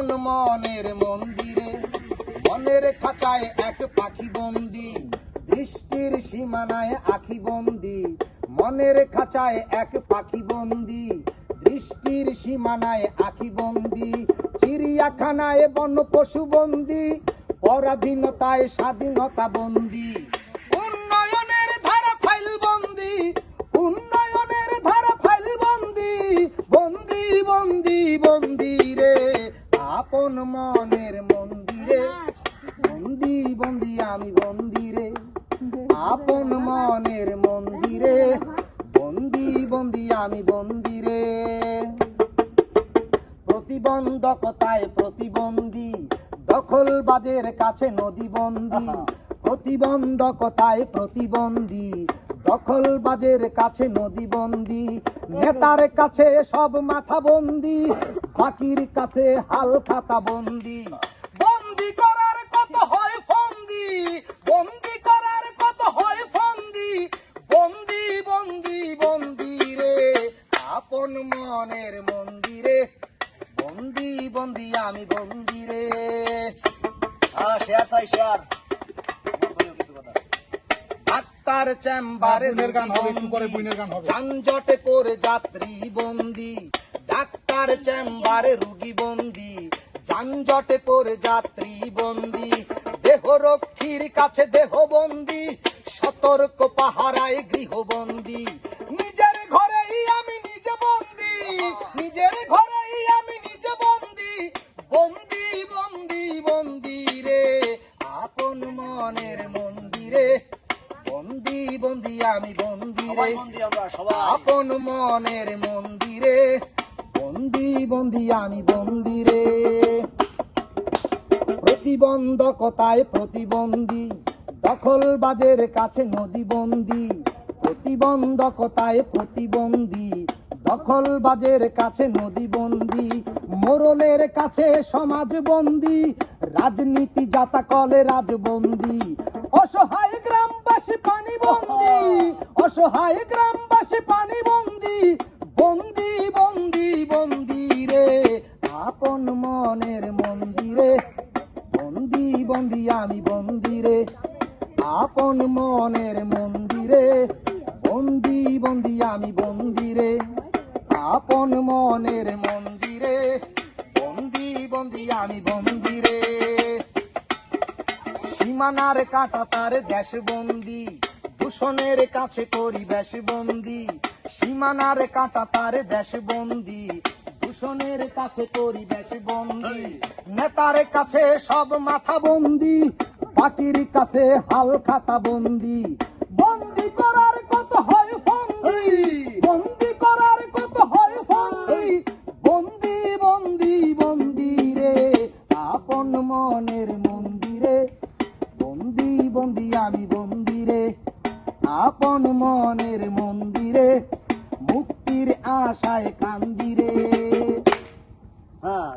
আপন মনের মন্দিরে, মনের খাঁচায় এক পাখি বন্দি, দৃষ্টির সীমানায় আখি বন্দি, মনের খাঁচায় এক পাখি বন্দি, দৃষ্টির সীমানায় আখি বন্দি, চিড়িয়াখানায় বন পশু বন্দি, পরাধীনতায় স্বাধীনতা বন্দি। মনের মন্দিরে। বন্দি বন্দি, আমি বন্দিরে। আপন মনের মন্দিরে। বন্দি বন্দি, আমি বন্দিরে। প্রতিবন্ধকতায় প্রতিবন্ধী, দখলবাজের কাছে নদীবন্দী প্রতিবন্ধকতায় প্রতিবন্ধী, দখলবাজের কাছে নদীবন্দী নেতার কাছে সব মাথা বাকির কাছে হাল খাতা বন্দি। বন্দি করার কত হয় ফন্দি? বন্দি করার কত হয় ফন্দি? বন্দি বন্দি বন্দি রে আপন মনের মন্দিরে। বন্দি বন্দি আমি বন্দিরে শেয়ার চাই শেয়ার। ডাক্তার চেম্বারে বুনের গান হবে, একটু পরে গান হবে। যানজটে পড়ে যাত্রী বন্দি। ডাক্তার চেম্বারে রুগী বন্দি যানজটে পড়ে যাত্রী বন্দি দেহ রক্ষীর কাছে দেহ বন্দি সতর্ক পাহারায় গৃহবন্দি। নিজের ঘরেই আমি নিজে বন্দি নিজের ঘরেই আমি নিজে বন্দি বন্দি বন্দি বন্দি রে আপন মনের মন্দিরে। বন্দি বন্দি আমি বন্দিরে আপন মনের মন্দিরে। বন্দি বন্দি আমি বন্দিরে প্রতিবন্ধকতায় প্রতিবন্ধী দখলবাজের কাছে নদীবন্দী প্রতিবন্ধকতায় প্রতিবন্ধী দখলবাজের কাছে নদীবন্দী মোরলের কাছে সমাজবন্দী রাজনীতি জাতাকলে রাজবন্দী। অসহায় গ্রামবাসী পানি বন্দী, অসহায় গ্রামবাসী বন্দি আমি বন্দিরে, আপন মনের মন্দিরে, বন্দি বন্দি আমি বন্দিরে, আপন মনের মন্দিরে, বন্দি বন্দি আমি বন্দিরে। সীমানার কাটা তার দেশ বন্দি, দূষণের কাছে করি বেশ বন্দি, সীমানার কাটা তার দেশ বন্দি দূষণের কাছে করি বেশ বন্দি নেতার কাছে সব মাথা বন্দি বাকির কাছে হাল খাতা বন্দি। বন্দি করার কত হয় ফন্দি? বন্দি করার কত হয় ফন্দি? বন্দি বন্দি বন্দি রে আপন মনের মন্দিরে। বন্দি বন্দি আমি বন্দিরে আপন মনের মন্দিরে। মুক্তির আশায় কান্দিরে হ্যাঁ